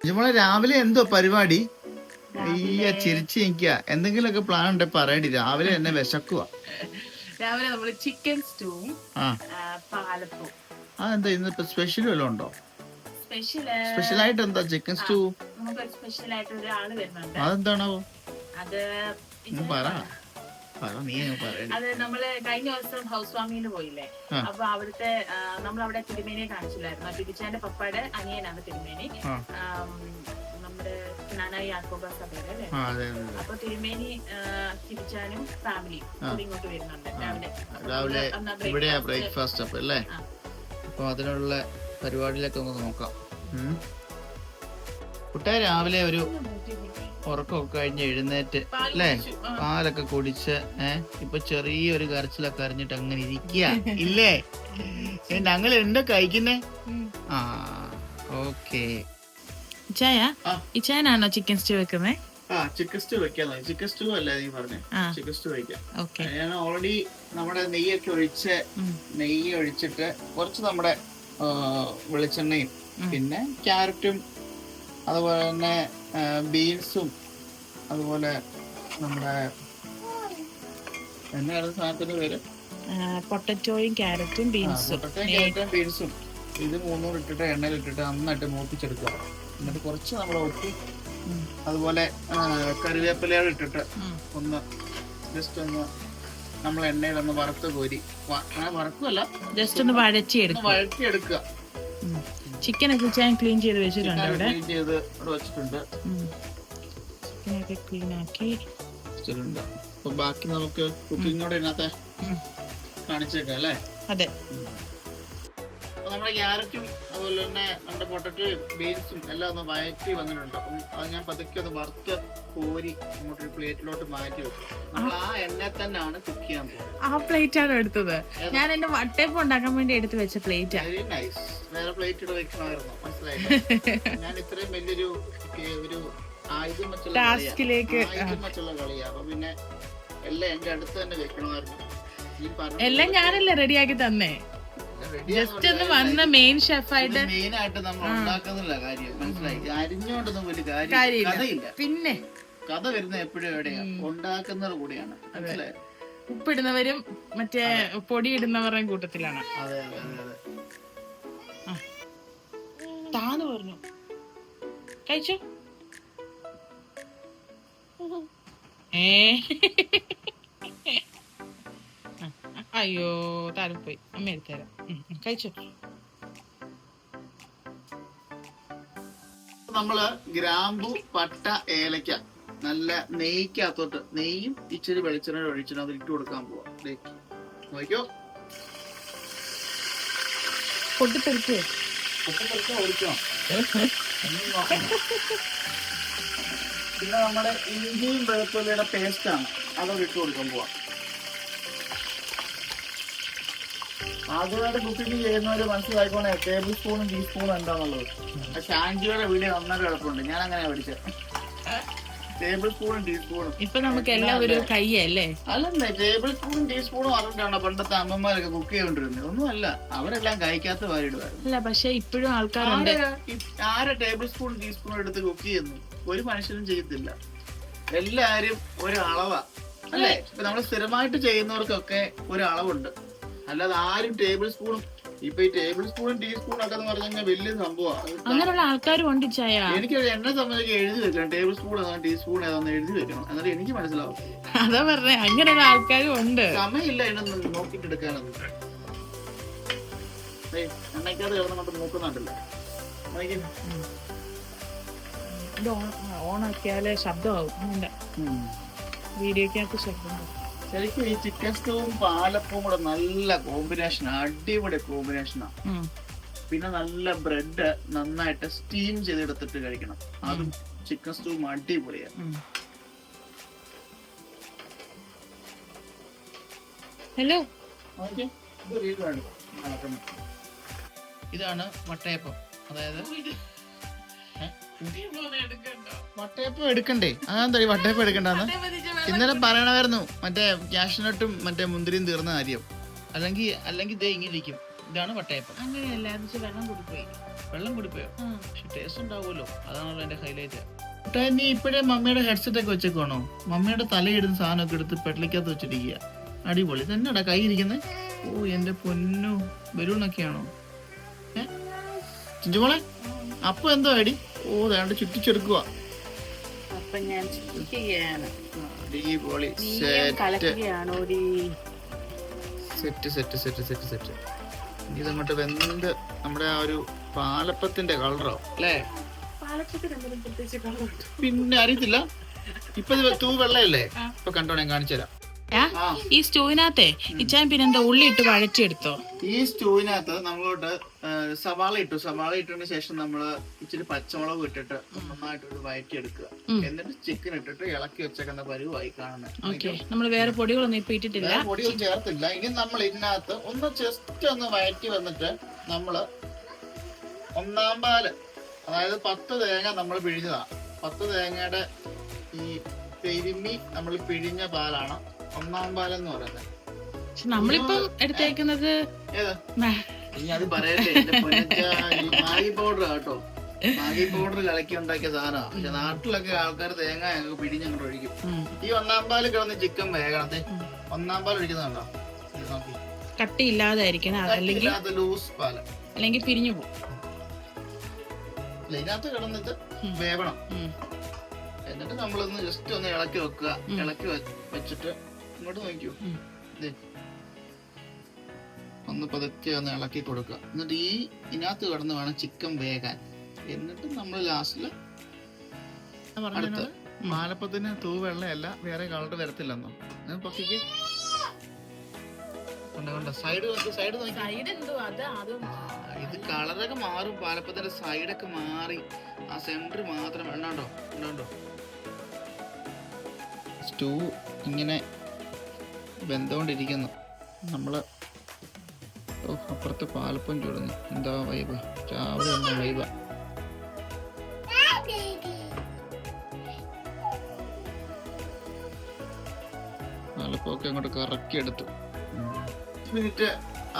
നമ്മളെ രാവിലെ എന്തോ പരിപാടി? അയ്യ ചിരിച്ച് നിക്ക എന്തെങ്കിലുമൊക്കെ പ്ലാൻ ഉണ്ടെ പറയടി. രാവിലെ എന്നെ വിശക്കുക രാവിലെ നമ്മൾ ചിക്കൻ സ്റ്റൂവും ആ. പാലപ്പവും. അതെന്താ ഇന്നിപ്പോ സ്പെഷ്യൽ വല്ലതും ഉണ്ടോ? സ്പെഷ്യൽ ആയിട്ട് എന്താ ചിക്കൻ സ്റ്റൂ സ്പെഷ്യൽ ആയിട്ട് ഒരാൾ വരുന്നുണ്ട്. അതെന്താണാവോ? അത് പറ. അത് നമ്മൾ കഴിഞ്ഞ ദിവസം ഹൗസ് വാമിയിൽ പോയില്ലേ. അപ്പൊ അവിടുത്തെ നമ്മൾ അവിടെ തിരുമേനിയെ കാണിച്ചില്ലായിരുന്നു? പിടിച്ചാന്റെ പപ്പയുടെ അനിയനാണ് തിരുമേനി. നമ്മുടെ നാനായി ആക്കോബ സഭയുടെ അല്ലേ? അപ്പൊ തിരുമേനി തിരിച്ചാനും ഫാമിലി ഇങ്ങോട്ട് വരുന്നുണ്ട് രാവിലെ. ബ്രേക്ക്ഫാസ്റ്റ് അപ്പൊ അല്ലേ. അപ്പൊ അതിനുള്ള പരിപാടിയിലൊക്കെ ഒന്ന് നോക്കാം. കുട്ടായി രാവിലെ ഒരു ഉറക്കമൊക്കെ കഴിഞ്ഞ് എഴുന്നേറ്റ് അല്ലേ? പാലൊക്കെ കുടിച്ച് ഏഹ് ഇപ്പൊ ചെറിയൊരു കരച്ചിലൊക്കെ അറിഞ്ഞിട്ട് അങ്ങനെ ഇരിക്കുക ഇല്ലേ? ഞങ്ങൾ എന്താ കഴിക്കുന്നേ. ആ ഓക്കെ. ഇച്ചായ. ഇച്ചായനാണോ ചിക്കൻ സ്റ്റൂ വെക്കുന്നത് ആ ചിക്കൻ സ്റ്റൂ വെക്കാം ചിക്കൻ സ്റ്റൂ അല്ല നീ പറഞ്ഞേ. ചിക്കൻ സ്റ്റൂ വെക്കാം ഞാൻ ഓൾറെഡി നമ്മുടെ നെയ്യൊക്കെ ഒഴിച്ച് നെയ്യ് ഒഴിച്ചിട്ട് കുറച്ച് നമ്മുടെ വെളിച്ചെണ്ണയും പിന്നെ ക്യാരറ്റും അതുപോലെ തന്നെ ബീൻസും അതുപോലെ നമ്മുടെ എന്നാണ് സാധനത്തിന്റെ പേര്? പൊട്ടറ്റോയും ക്യാരറ്റും ബീൻസും. പൊട്ടറ്റയും ക്യാരറ്റും ബീൻസും. ഇത് മൂന്നും ഇട്ടിട്ട് എണ്ണയിൽ ഇട്ടിട്ട് നന്നായിട്ട് മൂപ്പിച്ചെടുക്കുക. എന്നിട്ട് കുറച്ച് നമ്മൾ ഒട്ടി അതുപോലെ കറിവേപ്പിലകൾ ഇട്ടിട്ട് ഒന്ന് ജസ്റ്റ് ഒന്ന് നമ്മൾ എണ്ണയിൽ ഒന്ന് വറുത്ത് കോരി. അങ്ങനെ വറുക്കുമല്ല ജസ്റ്റ് ഒന്ന് വഴച്ചിയെടുക്കും വഴറ്റിയെടുക്കുക. ചിക്കൻ ഒക്കെ ഇച്ചായൻ ക്ലീൻ ചെയ്ത് വെച്ചിട്ടുണ്ട് അവിടെ. വെച്ചിട്ടുണ്ട്. ചിക്കനൊക്കെ ക്ലീൻ ആക്കി. വെച്ചിട്ടുണ്ട്. അപ്പൊ ബാക്കി നമുക്ക് കുക്കിങ്ങോടെ ഇതിനകത്ത് ഉം. കാണിച്ചേക്കാം അല്ലേ? അതെ. നമ്മുടെ ക്യാരറ്റും അതുപോലെ തന്നെ നമ്മുടെ പൊട്ടറ്റോയും ബീൻസും എല്ലാം ഒന്ന് വയറ്റി വന്നിട്ടുണ്ട്. അപ്പം അത് ഞാൻ പതുക്കെ ഒന്ന് വറുത്ത് കോരി ഇങ്ങോട്ടൊരു പ്ലേറ്റിലോട്ട് മാറ്റി വെക്കും നമ്മൾ ആ എണ്ണ തന്നെയാണ് കുക്ക് ചെയ്യാൻ പോകുന്നത്. ആ പ്ലേറ്റ് ആണ് എടുത്തത് ഞാൻ എന്റെ വട്ടയപ്പം ഉണ്ടാക്കാൻ വേണ്ടി എടുത്ത് വെച്ച പ്ലേറ്റാ വെരി നൈസ് വേറെ പ്ലേറ്റ് ഇവിടെ വെക്കണമായിരുന്നു. മനസ്സിലായില്ലേ? ഞാൻ ഇത്രയും വലിയൊരു ഒരു ആയുധം വെച്ചുള്ള കളിയാ. ടാസ്കിലേക്ക് ആയുധം വെച്ചുള്ള കളിയാ. അപ്പൊ പിന്നെ എല്ലാം എന്റെ അടുത്ത് തന്നെ വെക്കണമായിരുന്നു. ഈ പറഞ്ഞ എല്ലാം ഞാനല്ലേ റെഡിയാക്കി തന്നേ? ready ജസ്റ്റ് ഒന്ന് വന്ന മെയിൻ ഷെഫായിട്ട് മെയിൻ ആയിട്ട് നമ്മൾ ഉണ്ടാക്കുന്നില്ല കാര്യം. മനസ്സിലായി? അരിഞ്ഞോണ്ടൊന്നും വലിയ കാര്യം കാര്യമില്ല. കഥയില്ല. പിന്നെ കഥ വരുന്ന എപ്പോഴും എവിടെയാ? ഉണ്ടാക്കുന്നത് കൂടിയാണ്. മനസ്സിലായി? ഉപ്പിടുന്നവരും മറ്റേ പൊടി ഇടുന്നവരുടെയും കൂട്ടത്തിലാണ്. അതെ അതെ അതെ അതെ. താന്ന് പറഞ്ഞു. കഴിച്ചു? ഏ. അയ്യോ താരം പോയി അമ്മ എടുത്തുതരാം. കഴിച്ചു? നമ്മൾ ഗ്രാമ്പു പട്ട ഏലക്ക നല്ല നെയ്ക്കകത്തോട്ട് നെയ്യും ഇച്ചിരി വെളിച്ചെണ്ണ ഒഴിച്ചിട്ട് അത് ഇട്ട് കൊടുക്കാൻ പോവാ. നോക്കിയോ. പിന്നെ നമ്മുടെ ഇഞ്ചിയും വെളുത്തുള്ളിയുടെ പേസ്റ്റ് ആണ് അതൊക്കെ ഇട്ട് കൊടുക്കാൻ പോവാ. ആദ്യമായിട്ട് കുക്കിംഗ് ചെയ്യുന്നവര് മനസ്സിലായിക്കോണേ ടേബിൾ സ്പൂണും ടീസ്പൂണും എന്താന്നുള്ളത്. പക്ഷെ വീട് വീഡിയോ നന്നായിട്ട് കിടപ്പുണ്ട് ഞാൻ അങ്ങനെ പഠിച്ചത് ടേബിൾ സ്പൂണും ടീസ്പൂണും. ഇപ്പൊ നമുക്ക് എല്ലാം ഒരു കയ്യല്ലേ അല്ലെന്നേ ടേബിൾ സ്പൂണും ടീസ്പൂണും അറിഞ്ഞിട്ടാണ് പണ്ടത്തെ അമ്മമാരൊക്കെ കുക്ക് ചെയ്തോണ്ടിരുന്നത് ഒന്നുമല്ല അവരെല്ലാം കഴിക്കാത്ത വാരിടുവായിരുന്നു അല്ല പക്ഷെ ഇപ്പോഴും ആൾക്കാരുണ്ട്. ആരാ ടേബിൾ സ്പൂൺ ടീസ്പൂൺ എടുത്ത് കുക്ക് ചെയ്യുന്നു? ഒരു മനുഷ്യനും ചെയ്യത്തില്ല. എല്ലാരും ഒരു അളവാ അല്ലേ? ഇപ്പൊ നമ്മൾ സ്ഥിരമായിട്ട് ചെയ്യുന്നവർക്കൊക്കെ ഒരു അളവുണ്ട് അല്ലാതെ ആരും ടേബിൾ സ്പൂണും ഇപ്പൊ ഈ ടേബിൾ സ്പൂണും ടീസ്പൂണും ഒക്കെ എന്ന് പറഞ്ഞു കഴിഞ്ഞാൽ വലിയ സംഭവമാണ് അങ്ങനെയുള്ള ആൾക്കാരും ഉണ്ട് ചായ. എനിക്ക് എന്നെ സംബന്ധിച്ച് എഴുതി വെക്കണം. ടേബിൾ സ്പൂൺ ഏതാണ് ടീസ്പൂൺ ഏതാന്ന് എഴുതി വെക്കണം. എന്നാലും എനിക്ക് മനസ്സിലാവും. അതാ പറഞ്ഞ അങ്ങനെയുള്ള ആൾക്കാരും ഉണ്ട്. സമയമില്ല എന്നെ നോക്കിട്ട് എടുക്കാനൊന്നും. കിടന്നുകൊണ്ട് നോക്കുന്നുണ്ടല്ലോ. ഇത് ഓണാക്കിയാലേ ശബ്ദമാവും. വീഡിയോക്കകത്ത് ശബ്ദം ശരിക്കും ഈ ചിക്കൻ സ്റ്റൂവും പാലപ്പവും കൂടെ നല്ല കോമ്പിനേഷൻ അടിപൊളി കോമ്പിനേഷനാണ് പിന്നെ നല്ല ബ്രെഡ് നന്നായിട്ട് സ്റ്റീം ചെയ്തെടുത്തിട്ട് കഴിക്കണം. അതും ചിക്കൻ സ്റ്റൂവും അടിപൊളിയാണ് ഹലോ. ഇതാണ് മട്ടയപ്പം. അതായത് മട്ടയപ്പം എടുക്കണ്ടേ? അതെന്താ ഈ വട്ടയപ്പം എടുക്കണ്ടെന്ന്? ഇന്നലെ പറയണമായിരുന്നു മറ്റേ ക്യാഷ്നട്ടും മറ്റേ മുന്തിരിയും തീർന്ന കാര്യം. അല്ലെങ്കിൽ അല്ലെങ്കിൽ ദേ ഇങ്ങനെ ഇരിക്കും. ഇതാണ് വട്ടയപ്പം അങ്ങനെയല്ല വെള്ളം കുടിപ്പോയി. വെള്ളം കുടിപ്പോയോ. പക്ഷെ ടേസ്റ്റ് ഉണ്ടാവുമല്ലോ. അതാണല്ലോ എന്റെ ഹൈലൈറ്റ് നീ ഇപ്പോഴേ മമ്മിയുടെ ഹെഡ്സെറ്റ് ഒക്കെ വെച്ചേക്കോണോ മമ്മിയുടെ തലയിടുന്ന സാധനമൊക്കെ എടുത്ത് പെട്ടലിക്കകത്ത് വെച്ചിരിക്കുക അടിപൊളി. തന്നെടാ കൈ ഇരിക്കുന്നത് ഓ എന്റെ പൊന്നു. ബലൂണൊക്കെയാണോ? ചിഞ്ചുമോളെ അപ്പൊ എന്തോ അടി ഓ ദാണ്ട് ചുറ്റിച്ചെടുക്കുക അപ്പൊ ഞാൻ ചിരിക്കുകയാണ് അടിപൊളി set set set set set ഇനി ഇതങ്ങോട്ട് വെന്ത് നമ്മുടെ ആ ഒരു പാലപ്പത്തിന്റെ കളറോ അല്ലേ? പിന്നെ അറിയത്തില്ല. ഇപ്പൊ തൂ വെള്ളയല്ലേ ഇപ്പൊ കണ്ടോ ഞാൻ കാണിച്ചു തരാം ഈ സ്റ്റൂവിനകത്തെ ഇച്ചാൻ പിന്നെന്താ ഉള്ളി ഇട്ട് വഴച്ചെടുത്തോ ഈ സ്റ്റൂവിനകത്ത് നമ്മളോട്ട് സവാള ഇട്ടു. സവാള ഇട്ടതിന് ശേഷം നമ്മൾ ഇച്ചിരി പച്ചമുളക് ഇട്ടിട്ട് നന്നായിട്ട് ഒരു വയറ്റി എടുക്കുക എന്നിട്ട് ചിക്കൻ ഇട്ടിട്ട് ഇളക്കി വെച്ചേക്കുന്ന പരുവായി കാണുന്നത്. ഓക്കെ. നമ്മൾ വേറെ പൊടികളൊന്നും ഇപ്പൊ ഇട്ടിട്ടില്ല. പൊടിയൊന്നും ചേർത്തില്ല. ഇനി നമ്മൾ ഇതിനകത്ത് ഒന്ന് ജസ്റ്റ് ഒന്ന് വഴറ്റി വന്നിട്ട് നമ്മൾ ഒന്നാം പാൽ അതായത് പത്ത് തേങ്ങ നമ്മൾ പിഴിഞ്ഞതാ. പത്ത് തേങ്ങയുടെ ഈ പെരുമി നമ്മൾ പിഴിഞ്ഞ പാലാണ് ഒന്നാം എന്ന് പറയുന്നത്. പക്ഷെ നമ്മളിപ്പം എടുത്തേക്കുന്നത് ഏതാ? ഇനി അത് ഈ മാഗി പൗഡർ കേട്ടോ. മാഗി പൗഡർ കലക്കി ഉണ്ടാക്കിയ സാധനമാണ് പക്ഷെ നാട്ടിലൊക്കെ ആൾക്കാർ തേങ്ങ ഞങ്ങൾക്ക് പിടിഞ്ഞ് അങ്ങോട്ട് ഒഴിക്കും. ഈ ഒന്നാം പാൽ കിടന്ന് ചിക്കൻ വേഗണത് ഒന്നാം പാൽ ഒഴിക്കുന്നുണ്ടോ? കട്ടിയില്ലാതായിരിക്കണം. അതല്ലെങ്കിൽ ലൂസ് പാൽ. അല്ലെങ്കിൽ പിരിഞ്ഞു പോകും. ഇതിനകത്ത് കിടന്നിട്ട് വേവണം. എന്നിട്ട് നമ്മളൊന്ന് ജസ്റ്റ് ഒന്ന് ഇളക്കി വെക്കുക. ഇളക്കി വെച്ചിട്ട് ഇങ്ങോട്ട് നോക്കിയോ ദേ. ഒന്ന് പതുക്കെ ഒന്ന് ഇളക്കി കൊടുക്കുക. എന്നിട്ട് ഈ ഇതിനകത്ത് കിടന്ന് വേണം ചിക്കൻ വേകാൻ. എന്നിട്ട് നമ്മൾ ലാസ്റ്റിൽ മാലപ്പത്തിന്. തൂ വെള്ളയല്ല വേറെ കളർ വരത്തില്ലെന്നോ. പൊക്കിക്ക്. കണ്ട കണ്ട? സൈഡ് നോക്കി സൈഡ് നോക്കി. സൈഡ് എന്തോ അത് ഇത് കളറൊക്കെ മാറും. പാലപ്പത്തിന്റെ സൈഡൊക്കെ മാറി. ആ സെന്റർ മാത്രം. വേണ്ടോ ഉണ്ടോ സ്റ്റൂ ഇങ്ങനെ വെന്തോണ്ടിരിക്കുന്നു. നമ്മൾ ഓ അപ്പുറത്ത് പാലപ്പം ചൂടുന്നു. എന്താ വൈബ് രാവിലെ എന്താ വൈബ പാലപ്പമൊക്കെ അങ്ങോട്ട് കറക്കി എടുത്തു മിനിറ്റ്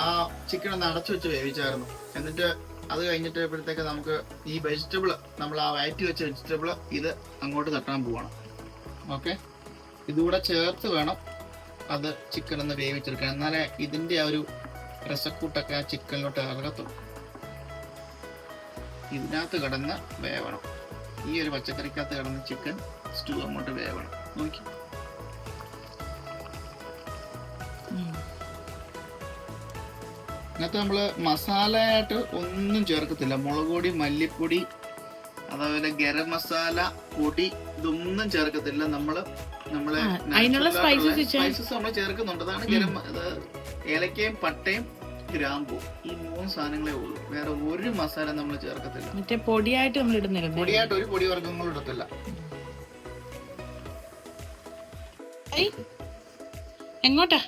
ആ ചിക്കൻ ഒന്ന് അടച്ചു വെച്ച് വേവിച്ചായിരുന്നു. എന്നിട്ട് അത് കഴിഞ്ഞിട്ടപ്പോഴത്തേക്ക് നമുക്ക് ഈ വെജിറ്റബിൾ നമ്മൾ ആ വയറ്റി വെച്ച വെജിറ്റബിൾ ഇത് അങ്ങോട്ട് തട്ടാൻ പോവാണ്. ഓക്കെ ഇതുകൂടെ ചേർത്ത് വേണം. അത് ചിക്കൻ ഒന്ന് വേവിച്ചെടുക്കണം എന്നാലേ ഇതിന്റെ ആ ഒരു രസക്കൂട്ടൊക്കെ ആ ചിക്കനിലോട്ട് ഇറങ്ങത്തുള്ളൂ ഇതിനകത്ത് കിടന്ന് വേവണം. ഈ ഒരു പച്ചക്കറിക്കകത്ത് കിടന്ന് ചിക്കൻ സ്റ്റൂ അങ്ങോട്ട് വേവണം. നോക്കി. ഇന്നത്തെ ഇതിനകത്ത് നമ്മൾ മസാലയായിട്ട് ഒന്നും ചേർക്കത്തില്ല. മുളക് പൊടി മല്ലിപ്പൊടി അതേപോലെ ഗരം മസാല പൊടി ഇതൊന്നും ചേർക്കത്തില്ല. നമ്മൾ നമ്മൾ അതിനുള്ള സ്പൈസസ് നമ്മൾ ചേർക്കുന്നുണ്ട്. അതാണ് ഗരം ഏലക്കയും പട്ടയും ഗ്രാമ്പൂ. ഈ മൂന്ന് സാധനങ്ങളെ ഉള്ളൂ. വേറെ ഒരു മസാല നമ്മൾ ചേർക്കത്തില്ല. മറ്റേ പൊടിയായിട്ട് നമ്മൾ ഇടുന്നില്ല? പൊടിയായിട്ട് ഒരു പൊടി വർഗങ്ങളും ഇടത്തില്ല. എങ്ങോട്ടാ?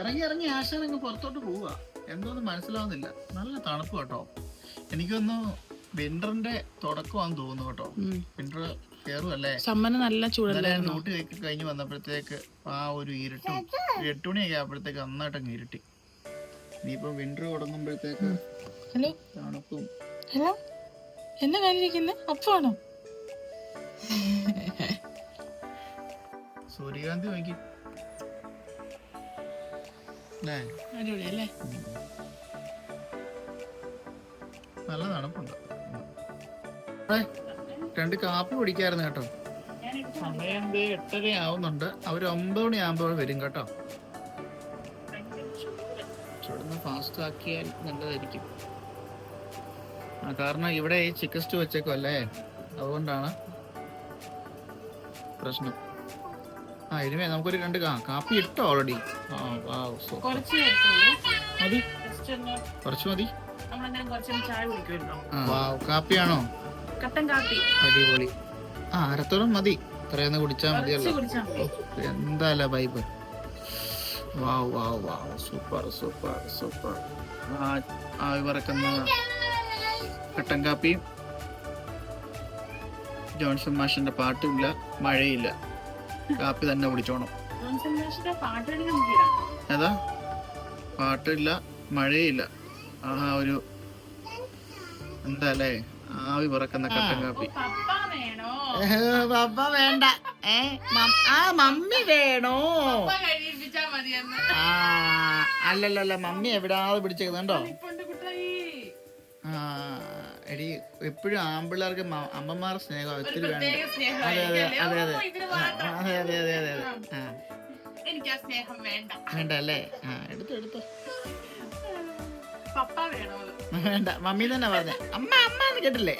ഇറങ്ങി ഇറങ്ങി ആശാൻ അങ്ങ് പുറത്തോട്ട് പോവുക എന്തോന്ന് മനസ്സിലാവുന്നില്ല. നല്ല തണുപ്പ് കേട്ടോ. എനിക്കൊന്ന് വിന്ററിന്റെ തുടക്കമാണെന്ന് തോന്നുന്നു കേട്ടോ. വിന്റർ കയറുമല്ലേ സമ്മന് നല്ല ചൂടല്ലായിരുന്നു ഒക്കെ കഴിഞ്ഞ് വന്നപ്പോഴത്തേക്ക് ആ ഒരു ഇരുട്ടും എട്ട് മണിയൊക്കെ ആയപ്പോഴത്തേക്ക് നന്നായിട്ട് അങ്ങ് ഇരുട്ടി. ഇനിയിപ്പോ വിന്റർ തുടങ്ങുമ്പോഴത്തേക്ക് ഹലോ? തണുപ്പും. ഹലോ? എന്നാ കാര്യിരിക്കുന്നത് അപ്പാണോ സൂര്യകാന്തി നോക്കി. അടിപൊളിയല്ലേ? നല്ല തണുപ്പുണ്ട്. രണ്ട് കാപ്പി കുടിക്കായിരുന്നു കേട്ടോ. സമയം എട്ടര ആവുന്നുണ്ട്. അവർ ഒമ്പത് മണി ആകുമ്പോൾ വരും കേട്ടോ. ഫാസ്റ്റ് ആക്കിയാൽ നല്ലതായിരിക്കും. ആ കാരണം ഇവിടെ ഈ ചിക്കൻ സ്റ്റൂ വെച്ചേക്കും അല്ലേ? അതുകൊണ്ടാണ് പ്രശ്നം. ആ ഇനിമേ നമുക്കൊരു രണ്ട് കാപ്പി ഇട്ടോ ഓൾറെഡി ആ മതി. കുറച്ച് മതി. കാപ്പിയാണോ? കട്ടൻ കാപ്പി. അടിപൊളി. ആ അരത്തോളം മതി. ഇത്രയൊന്ന് കുടിച്ചാൽ മതിയല്ലോ. എന്താല്ല vibe wow wow wow. Super super super. ആവി പറക്കുന്ന കട്ടൻ കാപ്പിയും ജോൺസൺ മാഷിന്റെ പാട്ടുമില്ല മഴയില്ല. കാപ്പി തന്നെ കുടിച്ചോണം. ഏതാ? പാട്ടില്ല മഴയില്ല. ആ ഒരു എന്താ അല്ലേ? ആവി പറക്കുന്ന കട്ടൻ കാപ്പി. പപ്പ വേണോ? പപ്പ വേണ്ട. ഏ ആ മമ്മി വേണോ? ആ അല്ലല്ലല്ല മമ്മി എവിടാതെ പിടിച്ചേക്കുന്നുണ്ടോ ആ എടി എപ്പോഴും ആമ്പിള്ളേർക്ക് അമ്മമാർ സ്നേഹം ഒത്തിരി വേണം അതെ അതെ അതെ അതെ. അതെ അതെ അതെ അതെ അതെ. ആ. എനിക്ക് സ്നേഹം വേണ്ട. വേണ്ട അല്ലേ? ആ എടുത്തു എടുത്തു. വേണ്ട മമ്മി തന്നെ പറഞ്ഞേ. അമ്മ അമ്മ എന്ന് കേട്ടില്ലേ?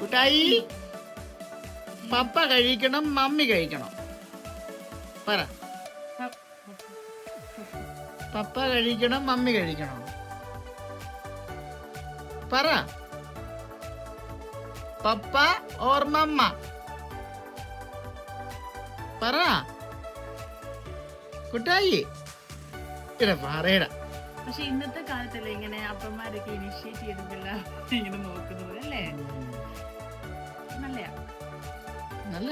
കുട്ടായി പപ്പ കഴിക്കണം മമ്മി കഴിക്കണം. പറ. പപ്പ കഴിക്കണം മമ്മി കഴിക്കണം. പറ. പപ്പ ഓർ മമ്മ പറ. കുട്ടായി. ഇട പറയട പക്ഷെ ഇന്നത്തെ കാലത്തല്ലേ ഇങ്ങനെ അപ്പന്മാരൊക്കെ ഇനിഷ്യേറ്റ് ചെയ്തിട്ടില്ല ഇങ്ങനെ നോക്കുന്നത് അല്ലേ? നല്ലയാ. നല്ല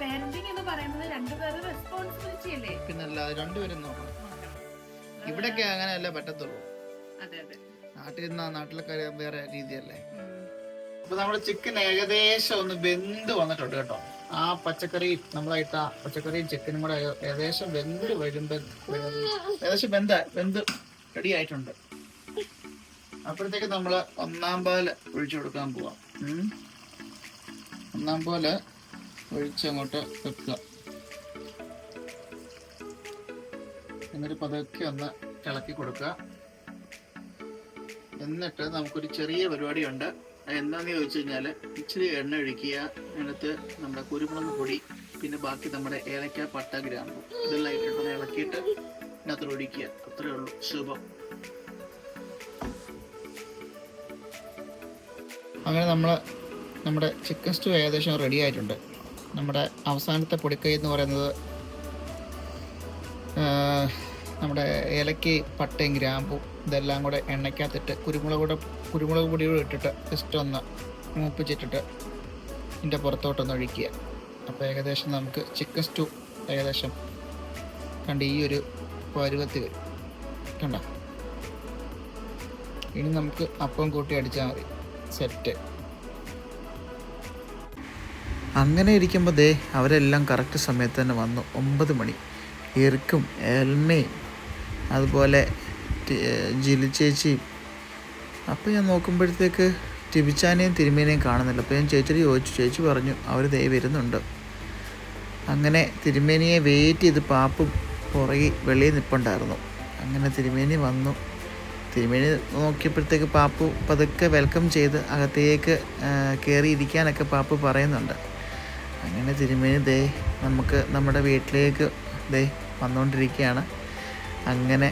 പാരന്റിങ് എന്ന് പറയുന്നത് രണ്ടുപേരുടെ റെസ്പോൺസിബിലിറ്റി അല്ലേ? പിന്നല്ല രണ്ടുപേരും നോക്കണം. ഇവിടൊക്കെ അങ്ങനെയല്ലേ പറ്റത്തുള്ളൂ. അതെ അതെ. നാട്ടിൽ നിന്നാ നാട്ടിലൊക്കെ വേറെ രീതിയല്ലേ. അപ്പൊ നമ്മുടെ ചിക്കൻ ഏകദേശം ഒന്ന് വെന്ത് വന്നിട്ടുണ്ട് കേട്ടോ. ആ പച്ചക്കറി നമ്മളായിട്ട പച്ചക്കറിയും ചിക്കനും കൂടെ ഏക- ഏകദേശം വെന്ത് വരുമ്പോ ഏകദേശം വെന്ത വെന്ത് റെഡി ആയിട്ടുണ്ട് അപ്പോഴത്തേക്ക് നമ്മൾ ഒന്നാം പാൽ ഒഴിച്ചു കൊടുക്കാൻ പോവാം. ഒന്നാം പാൽ ഒഴിച്ചങ്ങോട്ട് വെക്കുക. എന്നിട്ട് പതുക്കെ ഒന്ന് ഇളക്കി കൊടുക്കുക. എന്നിട്ട് നമുക്കൊരു ചെറിയ പരിപാടിയുണ്ട്. എന്താണെന്ന് ചോദിച്ചു കഴിഞ്ഞാൽ ഇച്ചിരി എണ്ണ ഒഴിക്കുക. അതിനകത്ത് നമ്മുടെ കുരുമുളക് പൊടി പിന്നെ ബാക്കി നമ്മുടെ ഏലക്ക പട്ട ഗ്രാമ്പു. ഇതെല്ലാം ഇട്ടിട്ടൊന്ന് ഇളക്കിയിട്ട് ഇതിനകത്ത് ഒഴിക്കുക. അത്രേ ഉള്ളൂ. ശുഭം. അങ്ങനെ നമ്മൾ നമ്മുടെ ചിക്കൻ സ്റ്റൂ ഏകദേശം റെഡി ആയിട്ടുണ്ട്. നമ്മുടെ അവസാനത്തെ പൊടിക്കൈ എന്ന് പറയുന്നത് നമ്മുടെ ഏലക്ക പട്ടയും ഗ്രാമ്പു ഇതെല്ലാം കൂടെ എണ്ണയ്ക്കകത്തിട്ട് കുരുമുളക് കൂടെ കുരുമുളക് പൊടി കൂടെ ഇട്ടിട്ട് ജസ്റ്റ് ഒന്ന് മൂപ്പിച്ചിട്ടിട്ട് ഇതിന്റെ പുറത്തോട്ടൊന്ന് ഒഴിക്കുക. അപ്പോൾ ഏകദേശം നമുക്ക് ചിക്കൻ സ്റ്റൂ ഏകദേശം കണ്ട് ഈ ഒരു പരുവത്തിൽ കണ്ട? ഇനി നമുക്ക് അപ്പം കൂട്ടി അടിച്ചാൽ മതി. സെറ്റ് അങ്ങനെ ഇരിക്കുമ്പോൾ ദേ അവരെല്ലാം കറക്റ്റ് സമയത്ത് തന്നെ വന്നു. ഒമ്പത് മണി. ഇർക്കും എൽമയും അതുപോലെ ജിലി ചേച്ചിയും. അപ്പോൾ ഞാൻ നോക്കുമ്പോഴത്തേക്ക് ടിബിച്ചാനെയും തിരുമേനെയും കാണുന്നില്ല. അപ്പോൾ ഞാൻ ചേച്ചിയോട് ചോദിച്ചു. ചേച്ചി പറഞ്ഞു അവർ ദേ വരുന്നുണ്ട്. അങ്ങനെ തിരുമേനിയെ വെയിറ്റ് ചെയ്ത് പാപ്പും പുറകെ വെളിയിൽ നിൽപ്പുണ്ടായിരുന്നു അങ്ങനെ തിരുമേനി വന്നു. തിരുമേനി നോക്കിയപ്പോഴത്തേക്ക് പാപ്പു പതുക്കെ വെൽക്കം ചെയ്ത് അകത്തേക്ക് കയറി ഇരിക്കാനൊക്കെ പാപ്പു പറയുന്നുണ്ട്. അങ്ങനെ തിരുമേനി ദേ നമുക്ക് നമ്മുടെ വീട്ടിലേക്ക് ദേ വന്നുകൊണ്ടിരിക്കുകയാണ് അങ്ങനെ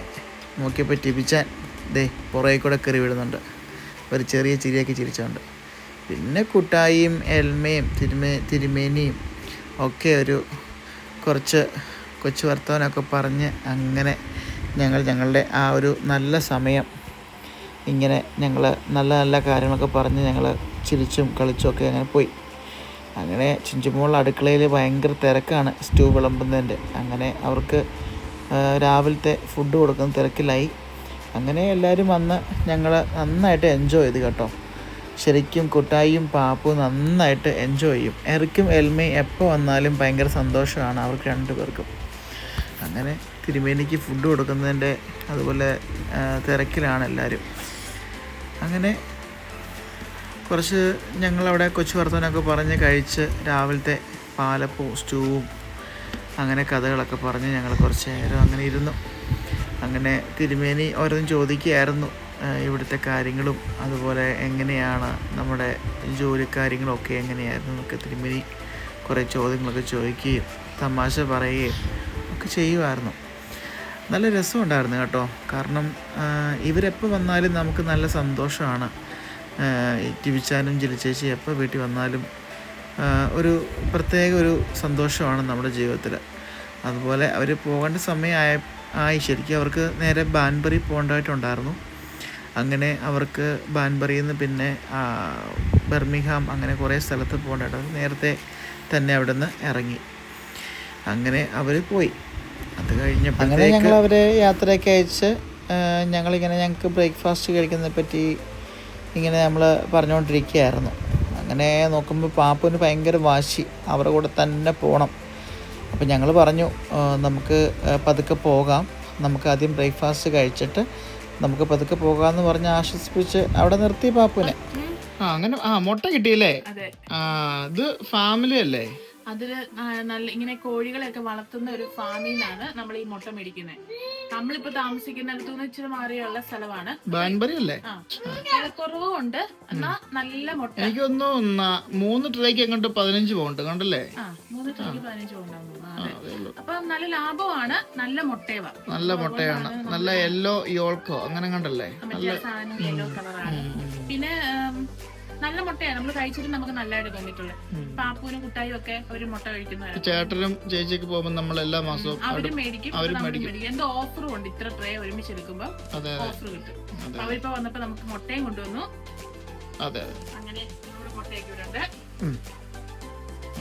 നോക്കിയപ്പോൾ ടിപിച്ചാൻ ദേ പുറകെ കൂടെ കയറി വിടുന്നുണ്ട്. ഒരു ചെറിയ ചിരിയൊക്കെ ചിരിച്ചുകൊണ്ട്. പിന്നെ കുട്ടായിയും എൽമയും തിരുമേ തിരുമേനിയും ഒക്കെ ഒരു കുറച്ച് കൊച്ചു വർത്തമാനമൊക്കെ പറഞ്ഞ് അങ്ങനെ ഞങ്ങൾ ഞങ്ങളുടെ ആ ഒരു നല്ല സമയം ഇങ്ങനെ ഞങ്ങൾ നല്ല നല്ല കാര്യങ്ങളൊക്കെ പറഞ്ഞ് ഞങ്ങൾ ചിരിച്ചും കളിച്ചുമൊക്കെ അങ്ങനെ പോയി. അങ്ങനെ ചിഞ്ചുമോൾ അടുക്കളയിൽ ഭയങ്കര തിരക്കാണ് സ്റ്റൂ വിളമ്പുന്നതിന്റെ. അങ്ങനെ അവർക്ക് രാവിലത്തെ ഫുഡ് കൊടുക്കുന്ന തിരക്കിലായി. അങ്ങനെ എല്ലാവരും വന്ന് ഞങ്ങൾ നന്നായിട്ട് എൻജോയ് ചെയ്ത് കേട്ടോ. ശരിക്കും കുട്ടായിയും പാപ്പും നന്നായിട്ട് എൻജോയ് ചെയ്യും. എറിക്കും എൽമയും എപ്പോൾ വന്നാലും ഭയങ്കര സന്തോഷമാണ് അവർക്ക് രണ്ടുപേർക്കും. അങ്ങനെ തിരുമേനിക്ക് ഫുഡ് കൊടുക്കുന്നതിന്റെ അതുപോലെ തിരക്കിലാണ് എല്ലാവരും അങ്ങനെ കുറച്ച് ഞങ്ങളവിടെ കൊച്ചു വർത്തമാനമൊക്കെ പറഞ്ഞ് കഴിച്ച് രാവിലത്തെ പാലപ്പവും സ്റ്റൂവും അങ്ങനെ കഥകളൊക്കെ പറഞ്ഞ് ഞങ്ങൾ കുറച്ച് നേരം അങ്ങനെ ഇരുന്നു. അങ്ങനെ തിരുമേനി ഓരോന്നും ചോദിക്കുകയായിരുന്നു ഇവിടുത്തെ കാര്യങ്ങളും അതുപോലെ എങ്ങനെയാണ് നമ്മുടെ ജോലി കാര്യങ്ങളൊക്കെ എങ്ങനെയായിരുന്നു എന്നൊക്കെ തിരുമേനി കുറേ ചോദ്യങ്ങളൊക്കെ ചോദിക്കുകയും തമാശ പറയുകയും ഒക്കെ ചെയ്യുമായിരുന്നു. നല്ല രസമുണ്ടായിരുന്നു കേട്ടോ. കാരണം ഇവരെപ്പോൾ വന്നാലും നമുക്ക് നല്ല സന്തോഷമാണ്. ടിവിച്ചാനും ജിലിച്ചേച്ചി എപ്പോൾ വീട്ടിൽ വന്നാലും ഒരു പ്രത്യേക ഒരു സന്തോഷമാണ് നമ്മുടെ ജീവിതത്തിൽ അതുപോലെ അവർ പോകേണ്ട സമയമായ ആയി ശരിക്കും അവർക്ക് നേരെ ബാൻബറി പോകേണ്ടതായിട്ടുണ്ടായിരുന്നു. അങ്ങനെ അവർക്ക് ബാൻബറിയിൽ നിന്ന് പിന്നെ ബർമിഹാം അങ്ങനെ കുറേ സ്ഥലത്ത് പോകേണ്ടതായിട്ട് നേരത്തെ തന്നെ അവിടെ നിന്ന് ഇറങ്ങി. അങ്ങനെ അവർ പോയി. അത് കഴിഞ്ഞപ്പോൾ അങ്ങനെ ഞങ്ങൾ അവരെ യാത്രയൊക്കെ അയച്ച് ഞങ്ങളിങ്ങനെ ഞങ്ങൾക്ക് ബ്രേക്ക്ഫാസ്റ്റ് കഴിക്കുന്നതിനെ പറ്റി ഇങ്ങനെ നമ്മൾ പറഞ്ഞുകൊണ്ടിരിക്കുകയായിരുന്നു അങ്ങനെ നോക്കുമ്പോൾ പാപ്പുവിന് ഭയങ്കര വാശി. അവരുടെ കൂടെ തന്നെ പോകണം അപ്പം ഞങ്ങൾ പറഞ്ഞു നമുക്ക് പതുക്കെ പോകാം. നമുക്ക് ആദ്യം ബ്രേക്ക്ഫാസ്റ്റ് കഴിച്ചിട്ട് നമുക്ക് പതുക്കെ പോകാമെന്ന് പറഞ്ഞ് ആശ്വസിപ്പിച്ച് അവിടെ നിർത്തി പാപ്പുവിനെ. ആ അങ്ങനെ ആ മുട്ട കിട്ടിയില്ലേ? അതെ. ആ ഇത് ഫാമിലി അല്ലേ? അതിൽ ആ, നല്ല ഇങ്ങനെ കോഴികളെയൊക്കെ വളർത്തുന്ന ഒരു ഫാമിൽ നിന്നാണ് നമ്മൾ ഈ മുട്ട മേടിക്കുന്നത് നമ്മളിപ്പോ താമസിക്കുന്നിടത്തു നിന്ന് ഇച്ചിരി മാറിയുള്ള സ്ഥലമാണ്. വിലക്കുറവുണ്ട്. എന്നാ നല്ല മുട്ട. എനിക്കൊന്നു മൂന്ന് ട്രേക്ക് എങ്ങോട്ട് പതിനഞ്ച് പോകണ്ട് കണ്ടല്ലേ? മൂന്ന് ട്രേക്ക് പതിനഞ്ച് പോകണ്ടാവും അപ്പൊ നല്ല ലാഭമാണ് നല്ല മുട്ടയവ നല്ല മുട്ടയാണ്. നല്ല യെല്ലോ യോൾക്കോ അങ്ങനെ കണ്ടല്ലേ യെല്ലോ കളറാണ്. പിന്നെ നല്ല മുട്ടയാണ്. നമ്മൾ കഴിച്ചിട്ട് നമുക്ക് നല്ലതായിട്ട് തോന്നിയിട്ടുള്ളത് പാപ്പൂനും കുട്ടായും ഒക്കെ അവർ മുട്ട കഴിക്കുന്നവരാണ് ചേട്ടനും ചേച്ചിക്ക് പോകുമ്പോൾ നമ്മൾ എല്ലാ മാസവും അവർ മേടിക്കും അവരും മേടിക്കും. എന്തോ ഓഫറും ഉണ്ട്. ഇത്ര ട്രേ ഒരുമിച്ച് എടുക്കുമ്പോ ഓഫർ കിട്ടും. അവരിപ്പോ വന്നപ്പോ നമുക്ക് മുട്ടയും കൊണ്ടുവന്നു. അതെ അങ്ങനെ മുട്ടയൊക്കെ ഇവിടെ ഉണ്ട്.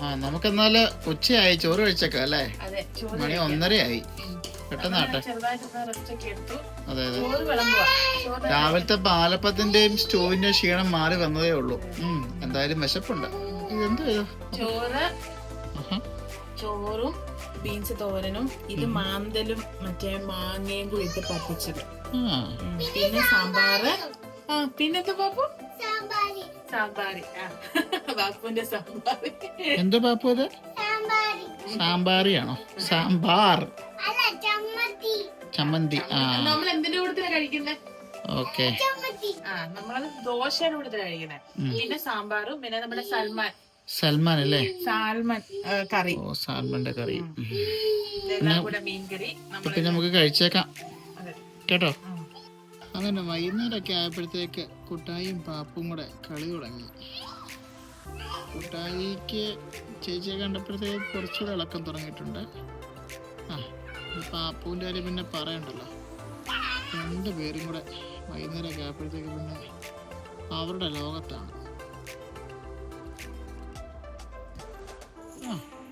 ആ നമുക്കെന്നാൽ ഉച്ചയായി. ചോറ് കഴിച്ചേക്കാം അല്ലേ? മണി ഒന്നരയായി. പെട്ടെന്നാട്ടെ അതെ അതെ. രാവിലത്തെ പാലപ്പത്തിന്റെയും സ്റ്റോവിന്റെയും ക്ഷീണം മാറി വന്നതേ ഉള്ളൂ. ഉം, എന്തായാലും വിശപ്പുണ്ട്. ഇതെന്താ ഇത്? ചോറ്. ചോറും ബീൻസ് തോരനും ഇത് മാന്തലും മറ്റേ മാങ്ങയും കൂടി ഇട്ട് പറ്റിച്ചത്. ആ. പിന്നെ സാമ്പാറ് ആ പിന്നെന്താ പാപ്പു സാമ്പാറി. ബാപ്പുവിന്റെ എന്താ എന്ത് പാപ്പു അത്? സാമ്പാറിയാണോ? സാമ്പാർ. ചമ്മന്തി. ആ. നമ്മൾ എന്തിന്റെ കൂട്ടത്തിലാ കഴിക്കുന്നത് ഓക്കെ. ആ നമ്മളത് ദോശയുടെ കൂട്ടത്തിലാ കഴിക്കുന്നത് പിന്നെ സാമ്പാറും പിന്നെ നമ്മുടെ സൽമാൻ. സൽമാൻ അല്ലേ? Salmon curry. ഓ സാൽമന്റെ കറി. മീൻകറി ഇതെല്ലാം കൂടെ മീൻ കറി. നമ്മൾ പിന്നെ നമുക്ക് കഴിച്ചേക്കാം. അതെ. കേട്ടോ. അങ്ങനെ വൈകുന്നേരമൊക്കെ ആയപ്പോഴത്തേക്ക് കുട്ടായും പാപ്പും കൂടെ കളി തുടങ്ങി. കുട്ടായിക്ക് ചേച്ചിയെ കണ്ടപ്പോഴത്തേക്ക് കുറച്ചുകൂടെ ഇളക്കം തുടങ്ങിയിട്ടുണ്ട്. ആ. ഈ അപ്പൂന്റെ കാര്യം പിന്നെ പറയണ്ടല്ലോ. രണ്ട് പേരും കൂടെ വൈകുന്നേരമൊക്കെ ആയപ്പോഴത്തേക്ക് പിന്നെ അവരുടെ ലോകത്താണ്.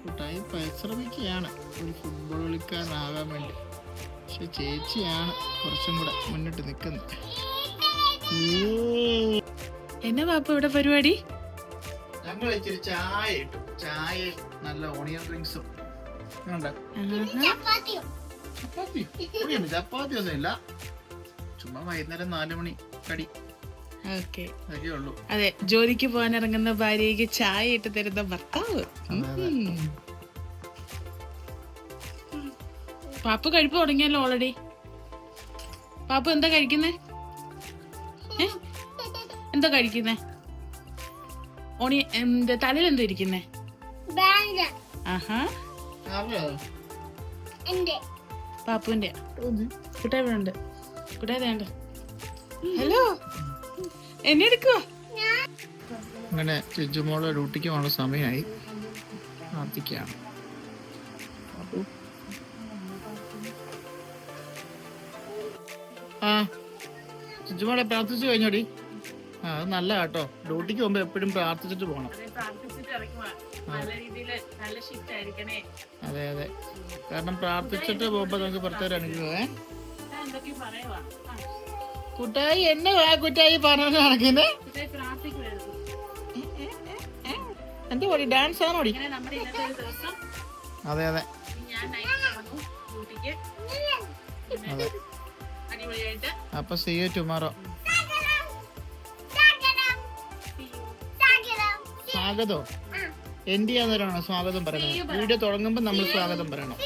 കുട്ടായി പരിശ്രമിക്കുകയാണ്. ഒരു ഫുട്ബോൾ കളിക്കാരനാകാൻ വേണ്ടി. പക്ഷെ ചേച്ചിയാണ് കുറച്ചും കൂടെ മുന്നിട്ട് നിൽക്കുന്നത്. എന്നാ പാപ്പ ഇവിടെ പരിപാടി? ഞങ്ങൾ ഇച്ചിരി ചായ ഇട്ടു. ചായ നല്ല ഓണിയൻ ഡ്രിങ്ക്സും ചപ്പാത്തി ഒന്നും ഇല്ല ചുമ്മാ വൈകുന്നേരം നാലു മണി കടി. ഓക്കെ. അതൊക്കെ ഉള്ളൂ. അതെ ജോലിക്ക് പോകാൻ ഇറങ്ങുന്ന ഭാര്യയ്ക്ക് ചായ ഇട്ട് തരുന്ന ഭർത്താവ്. പാപ്പ. കഴിപ്പ് തുടങ്ങിയല്ലോ ഓൾറെഡി പാപ്പ എന്താ കഴിക്കുന്നേ? എന്താ കഴിക്കുന്നേ? ഓണി എന്താ തലയിൽ എന്താ ഇരിക്കുന്നേ? ആഹാ. പാപ്പുവിന്റെ കുട്ടായി ഇവിടെ ഉണ്ട്. വേണ്ട ഹലോ. എന്നെ എടുക്കുവാ? അങ്ങനെ ചിജുമോളെ ഡ്യൂട്ടിക്ക് പോകാനുള്ള സമയമായി. പ്രാർത്ഥിക്കുകയാണ് ആ. ചിജുമോളെ പ്രാർത്ഥിച്ചു കഴിഞ്ഞോടി? ആ അത് നല്ല കേട്ടോ ഡ്യൂട്ടിക്ക് പോകുമ്പോ എപ്പോഴും പ്രാർത്ഥിച്ചിട്ട് പോകണം അതെ, അതെ. കാരണം പ്രാർത്ഥിച്ചിട്ട് പോകുമ്പോ നമുക്ക് പ്രത്യേക അനുഗ്രഹം ഏ? ഞാൻ എന്തൊക്കെയോ പറയുവാ. ആ, കുട്ടായി എന്നെ ആ കുട്ടായി പറഞ്ഞു നടക്കുന്നേ. എന്താ ഓടി ഡാൻസ് ആണോ ഓടി അതെ അതെ. അപ്പൊ സി യു ടുമാറോ സ്വാഗതോ. എൻഡ് ചെയ്യാന്നവരാണോ സ്വാഗതം പറയുന്നത് വീഡിയോ തുടങ്ങുമ്പോൾ നമ്മൾ സ്വാഗതം പറയണം.